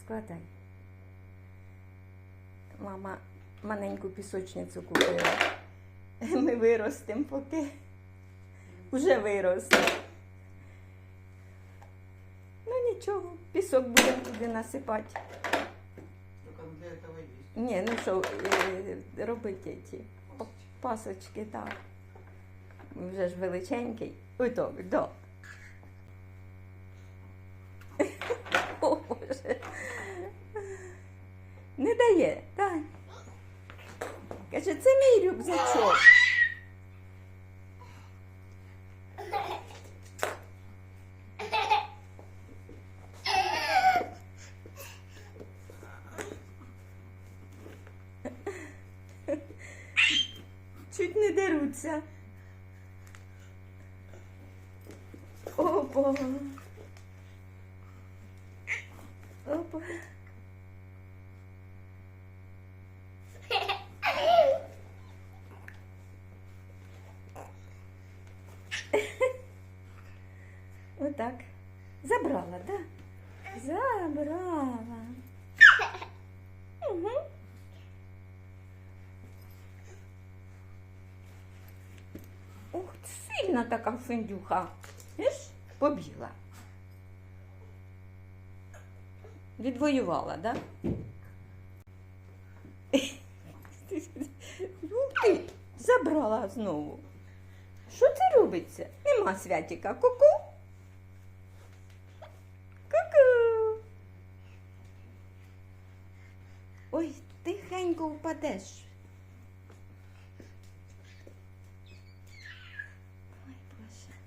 складай. Мама маленьку пісочницю купила. Ми виростемо поки. Уже виросли. Ну нічого, пісок будемо туди насипати. Ні, ну що, е, робити ті пасочки, так. Вже ж величенький. Ой, так, да. О, Боже. Не дає, так. Каже, це мій рюкзачок. Чуть не деруться. Опа. Опа. Отак. Забрала, да? Забрала. Угу. Ух, сильна така финдюха. Виш, побігла. Відвоювала, да? Ну забрала знову. Що це робиться? Нема святіка. Ку-ку. Ку-ку. Ой, тихенько впадеш. Ой, Боже.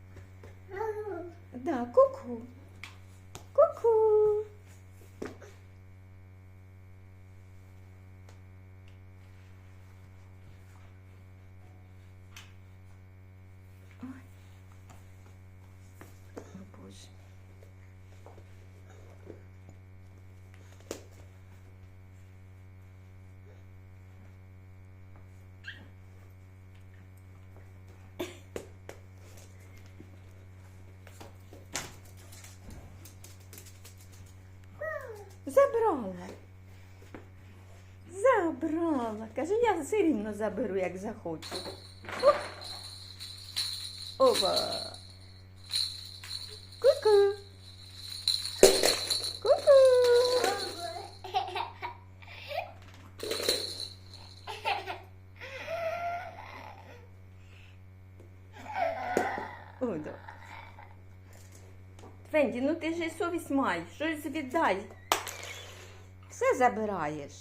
Да, ку-ку. Ку-ку. Ой. О, Боже. Забрала. Забрала. Каже, я все рівно заберу, як захочу. Оп. Опа. Ку-ку. Ку-ку. Ой, да. Фенді, ну ти ж і совість маєш, щось віддай. Все забираєш.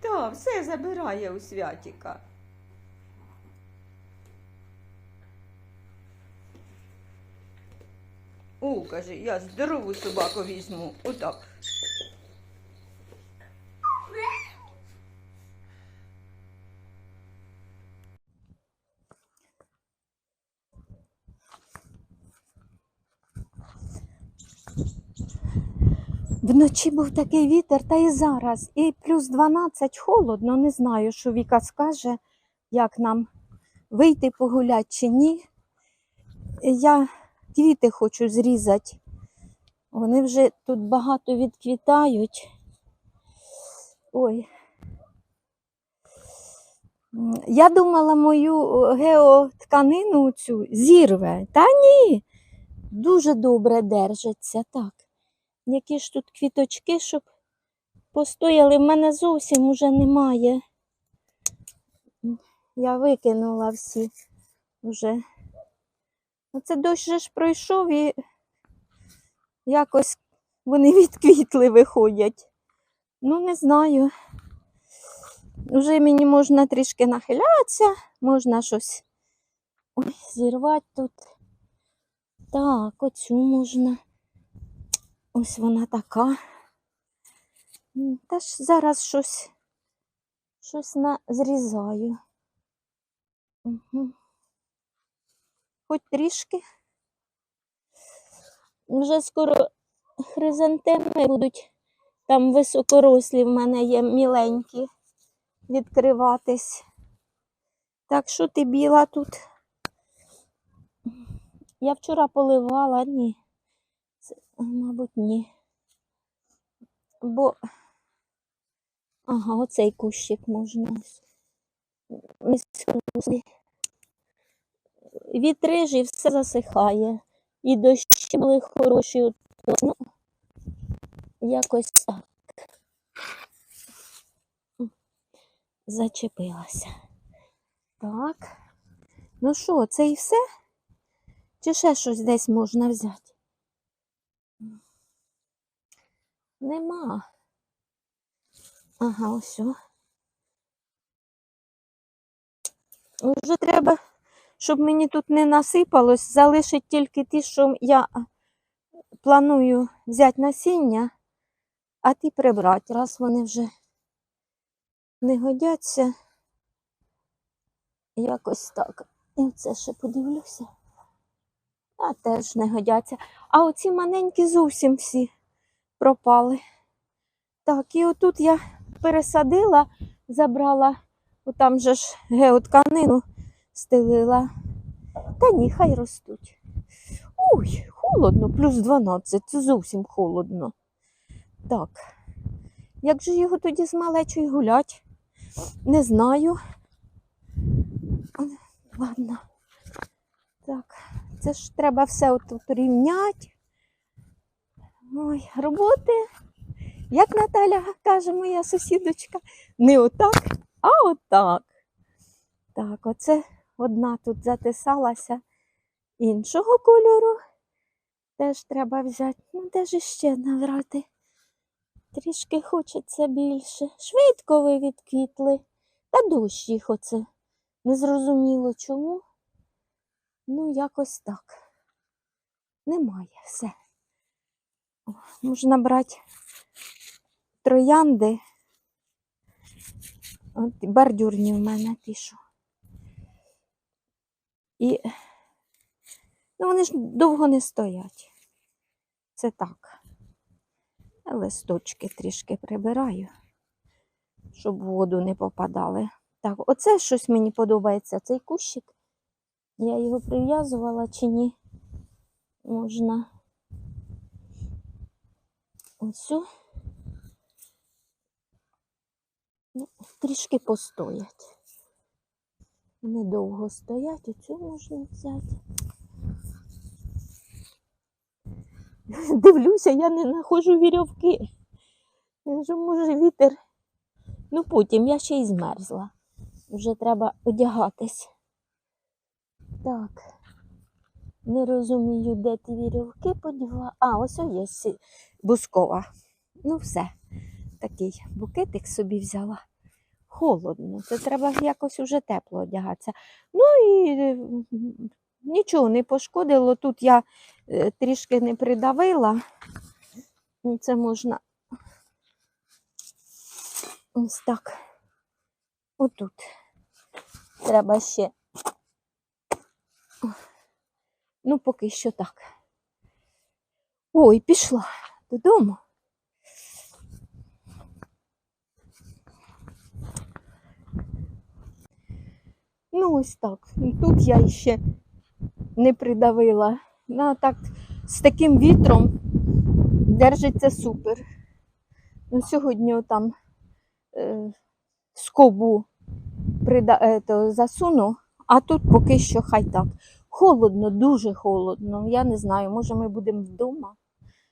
Так, все забирає у святіка. О, каже, я здорову собаку візьму. Отак. Вночі був такий вітер, та і зараз. І плюс 12 холодно. Не знаю, що Віка скаже, як нам вийти погуляти чи ні. Я квіти хочу зрізати. Вони вже тут багато відквітають. Ой. Я думала, мою геотканину цю зірве. Та ні, дуже добре держиться. Так. Які ж тут квіточки, щоб постояли. В мене зовсім уже немає. Я викинула всі вже. Оце дощ же ж пройшов і якось вони відквітли виходять. Ну, не знаю. Вже мені можна трішки нахилятися, можна щось ой, зірвати тут. Так, оцю можна. Ось вона така. Та зараз щось, щось на... зрізаю. Угу. Хоч трішки. Вже скоро хризантеми будуть там високорослі в мене є міленькі відкриватись. Так що ти біла тут? Я вчора поливала, ні. Мабуть, ні. Бо. Ага, оцей кущик можна. Вітри ж і все засихає. І дощі були хороші. Ну, якось так. Зачепилася. Так. Ну що, це і все? Чи ще щось десь можна взяти? Нема. Ага, ось. Вже треба, щоб мені тут не насипалось, залишить тільки ті, що я планую взяти насіння, а ті прибрати, раз вони вже не годяться. Якось так. І це ще подивлюся. А теж не годяться. А оці маленькі зовсім всі пропали. Так, і отут я пересадила, забрала, там же ж геотканину стелила. Та ні, хай ростуть. Ой, холодно, плюс 12, це зовсім холодно. Так. Як же його тоді з малечою гулять? Не знаю. Ладно. Так, це ж треба все отут рівняти. Ой, роботи, як Наталя каже, моя сусідочка, не отак, а отак. Так, оце одна тут затисалася іншого кольору. Теж треба взяти. Ну, де ж ще набрати? Трішки хочеться більше. Швидко ви відквітли. Та дощ їх оце. Незрозуміло чому. Ну, якось так. Немає все. Можна брати троянди. От бордюрні в мене що. І ну, вони ж довго не стоять. Це так. Листочки трішки прибираю, щоб в воду не попадали. Так, оце щось мені подобається, цей кущик. Я його прив'язувала чи ні? Можна оцю. Ну, трішки постоять. Вони довго стоять, оцю можна взяти. Дивлюся, я не знаходжу вірьовки. Я вже, може, вітер. Ну потім я ще й змерзла. Вже треба одягатись. Так. Не розумію, де ті вірьовки поділа. А, ось є бускова. Ну, все. Такий букетик собі взяла. Холодно. Це треба якось уже тепло одягатися. Ну і е, нічого не пошкодило. Тут я е, трішки не придавила. Ну, Це можна ось так. Отут. Треба ще. Ну, поки що так. Ой, пішла додому. Ну, ось так. Тут я ще не придавила. Ну, так, з таким вітром держиться супер. Ну, сьогодні там е, скобу прида, е, то, засуну, а тут поки що хай так. Холодно, дуже холодно. Я не знаю, може ми будемо вдома,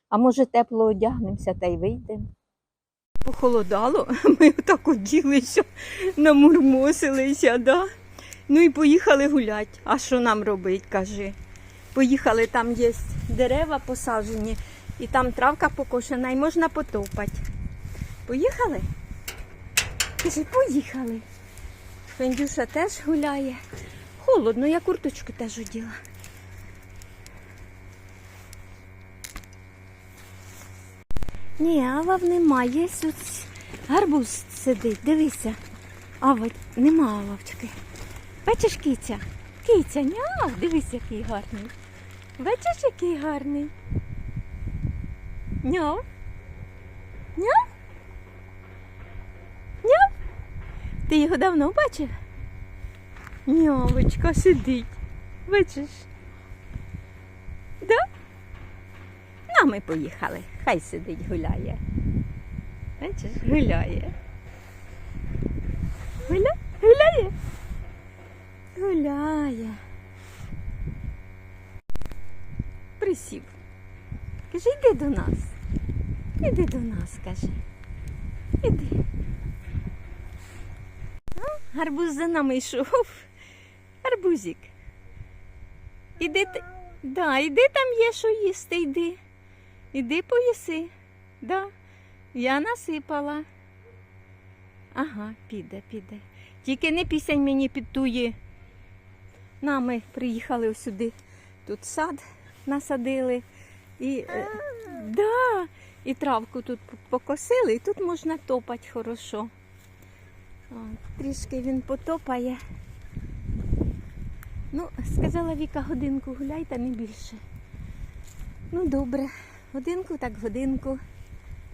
а може тепло одягнемося та й вийдемо. Похолодало, ми отак оділися, намурмосилися, да? Ну і поїхали гуляти. А що нам робити, кажи? Поїхали, там є дерева посаджені, і там травка покошена, і можна потопати. Поїхали? Кажи, поїхали. Фендюша теж гуляє. Холодно, я курточку теж оділа. Ні, авав немає. Тут гарбуз сидить, дивися. Ава, нема ававчики. Бачиш киця? Киця, ня, дивись, який гарний. Бачиш, який гарний. Няв. Няв. Няв. Ти його давно бачив? Нявочка сидить. Бачиш? Да? На, ми поїхали. Хай сидить, гуляє. Бачиш, гуляє. Гуля... Гуляє? Гуляє. Присів. Каже, йди до нас. Іди до нас, каже. Іди. А, гарбуз за нами йшов. Гарбузик. Іди, да, іди там є, що їсти, йди. Іди поїси. Да. Я насипала. Ага, піде, піде. Тільки не пісень мені під туї. На, ми приїхали ось сюди. Тут сад насадили. І, е, да, і травку тут покосили, і тут можна топати хорошо. О, трішки він потопає. Ну, сказала Віка, годинку гуляй, та не більше. Ну, добре. Годинку так годинку.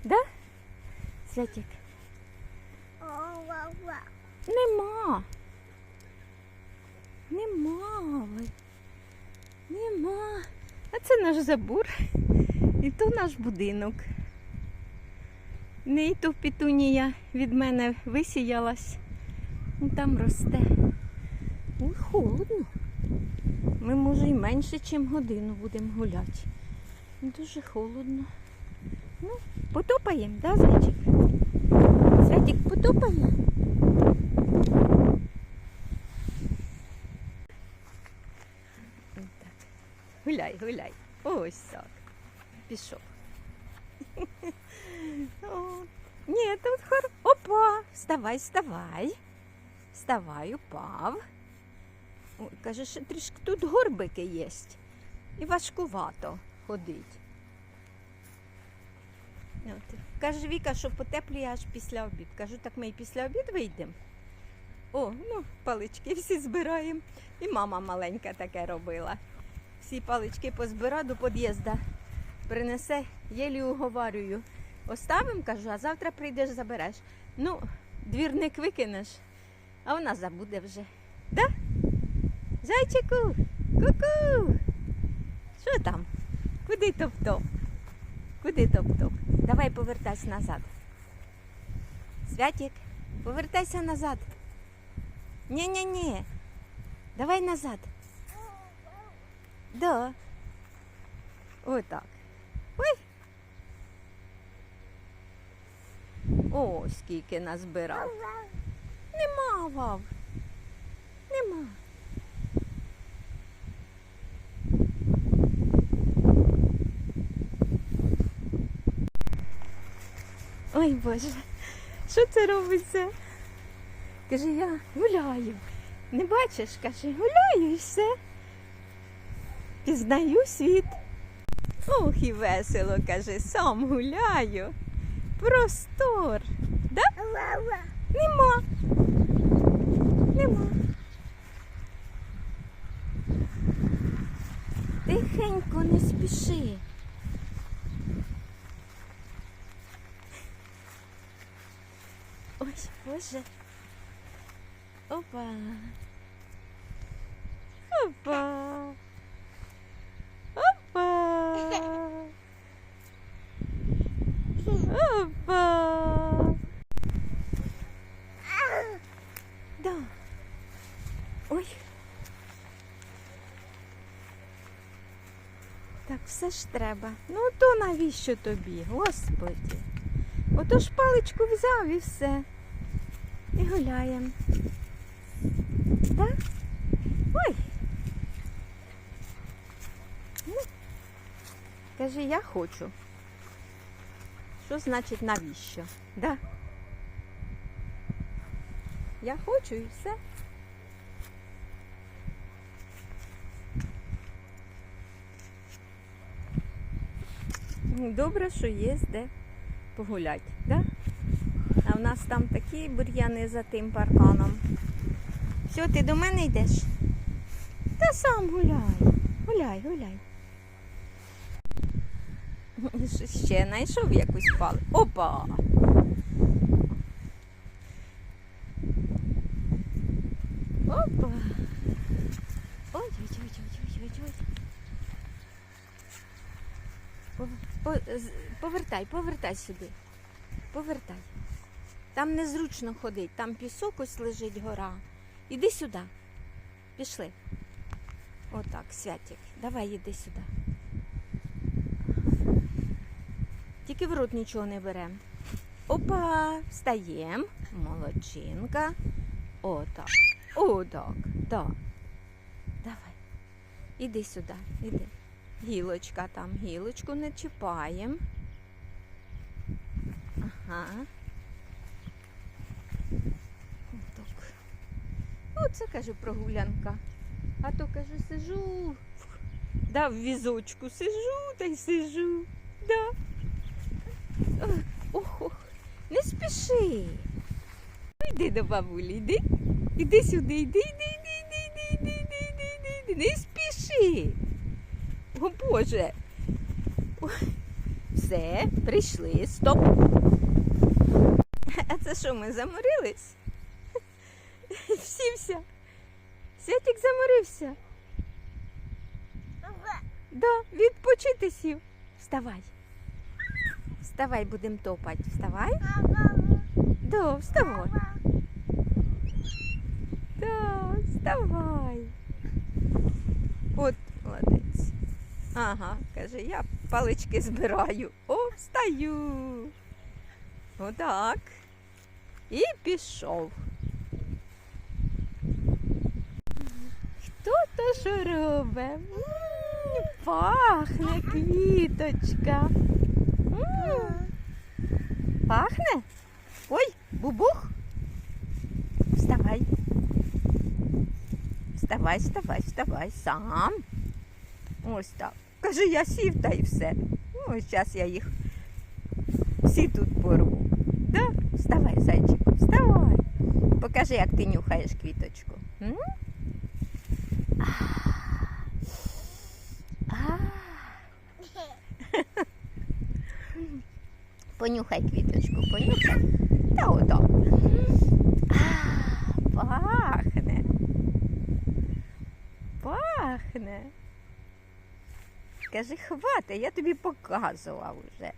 Да? Святік? Нема. Нема. Нема. А це наш забор. І то наш будинок. Не і то петунія від мене висіялась. Там росте. Ой, холодно. Ми, може, і менше, ніж годину будемо гуляти. Дуже холодно. Ну, потопаємо, да, зайчик? Святик потопає. Гуляй, гуляй. Ось так. Пішов. Ні, тут хор. Опа! Вставай, вставай. Вставай, упав. Ой, каже, що трішки тут горбики є. І важкувато ходить. От. Каже Віка, що потеплює аж після обід. Кажу, так ми і після обід вийдемо. О, ну, палички всі збираємо. І мама маленька таке робила. Всі палички позбира до під'їзду. Принесе, єлі уговарюю. Оставим, кажу, а завтра прийдеш, забереш. Ну, двірник викинеш, а вона забуде вже. Да? Зайчику, ку-ку. Що там? Куди топ-топ? Куди топ-топ? Давай повертайся назад. Святік, повертайся назад. Ні-ні-ні. Давай назад. Да. Отак. Ой. О, скільки назбирав. Нема, вав. Нема. Ой Боже, що це робиться? Каже, я гуляю. Не бачиш, каже, гуляю і все. Пізнаю світ. Ох, і весело, каже, сам гуляю. Простор. Да? Нема. Нема. Тихенько не спіши. Ой, Боже. Опа. Опа. Опа. Опа. Да. Ой. Так все ж треба. Ну то навіщо тобі, Господи? Ото ж паличку взяв і все. І гуляємо. Так? Ой. Ну, Кажи, я хочу. Що значить навіщо? Да? Я хочу і все. Ну, Добре, що є де погулять, да? В нас там такі бур'яни за тим парканом. Все, ти до мене йдеш? Та сам гуляй. Гуляй, гуляй. Ще знайшов якусь палу. Опа! Опа! Ой, ой, ой, ой, ой, ой, ой. Ой, Повертай, повертай сюди. Повертай. Там незручно ходить, там пісок ось лежить гора. Іди сюди. Пішли. Отак, святик. Давай іди сюди. Тільки в рот нічого не беремо. Опа, встаємо. Молодчинка. Отак. Отак. Так. Давай. Іди сюди, іди. Гілочка там, гілочку не чіпаємо. Ага. Оце каже прогулянка. А то каже, сижу. Да, в візочку сижу та й сижу. Да. Ох, Ох, ох, не спіши. Ну, Йди до бабулі, йди. Іди сюди, йди, йди, йди, йди, йди, йди, йди, йди, йди. Не спіши. О Боже. Все, прийшли, стоп. А це що, ми заморились? Всівся. Святик заморився. Да, відпочити сів. Вставай. Вставай, будемо топати. Вставай. Да, вставай. Да, вставай. От молодець. Ага, каже, я палички збираю. О, встаю. Отак. І пішов. Хто то що робить? Пахне квіточка. Пахне? Ой, бубух. Вставай. Вставай, вставай, вставай сам. Ось так. Каже, я сів та й все. Ну, зараз я їх всі тут порву. Да? Вставай, зайчику, вставай. Покажи, як ти нюхаєш квіточку. М? Понюхай квіточку, понюхай. Та ото. Пахне. Пахне. Кажи, хвати, я тобі показував уже.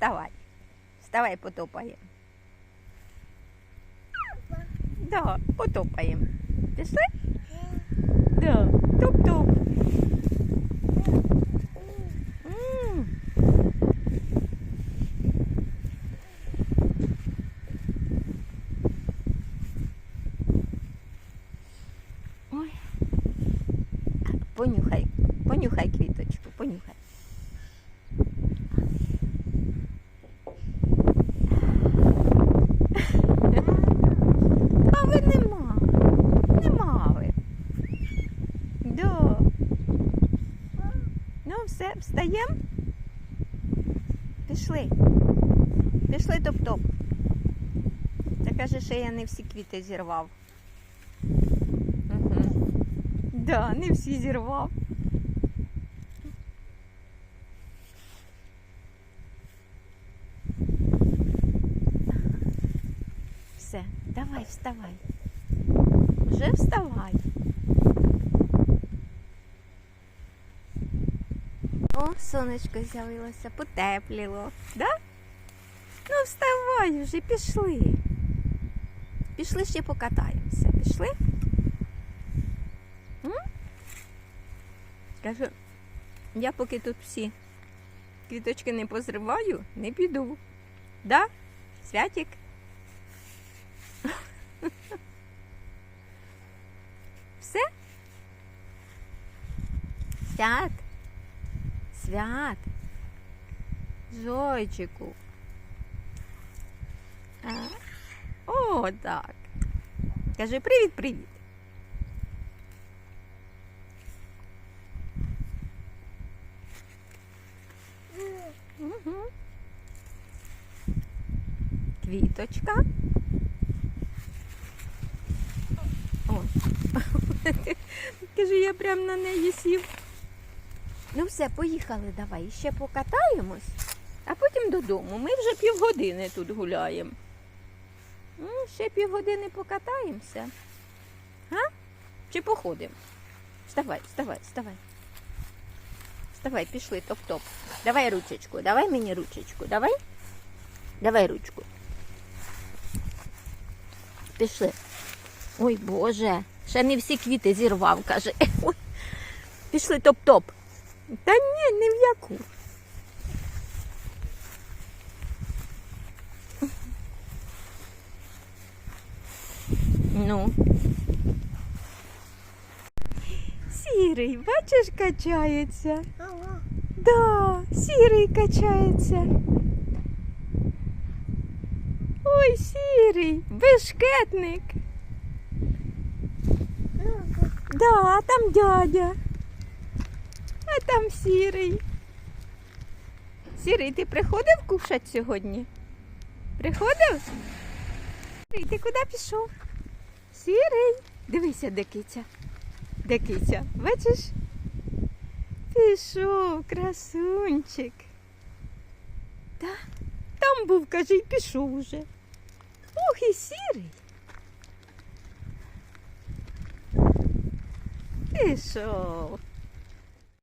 вставай. Вставай, потопаємо. Да, потопаємо. Пішли? Да, топ-топ. М. Ой. Понюхай, понюхай квіточку, понюхай. Встаємо. Пішли. Пішли топ-топ. Та каже, що я не всі квіти зірвав. Угу. Да, не всі зірвав. Все, давай, вставай. Вже вставай. О, сонечко з'явилося, потепліло, да? Ну, вставай вже, пішли. Пішли ще покатаємося. Пішли? Кажу, я поки тут всі квіточки не позриваю, не піду. Да? Святик? Все? Свят? Свят? Зойчику. О, так. Кажи привіт-привіт. Квіточка. О. Кажу, я прям на неї сів. Ну все, поїхали давай. Ще покатаємось. а потім додому. Ми вже півгодини тут гуляємо. Ну, ще півгодини покатаємося. А? Чи походимо? Вставай, вставай, вставай. Вставай, пішли, топ-топ. Давай ручечку, давай мені ручечку, давай. Давай ручку. Пішли. Ой, Боже, ще не всі квіти зірвав, каже. Пішли топ-топ. Та ні, ні в яку. Ну. Сірий, бачиш, качається. Да, сірий качається. Ой, сірий, бешкетник. Да, там дядя. А там сірий. Сірий, ти приходив кушать сьогодні? Приходив? Сірий, ти куди пішов? Сірий. Дивися, де киця. Де киця? Бачиш? Пішов, красунчик. Та, там був, каже, і пішов уже. Ох, і сірий. Пішов.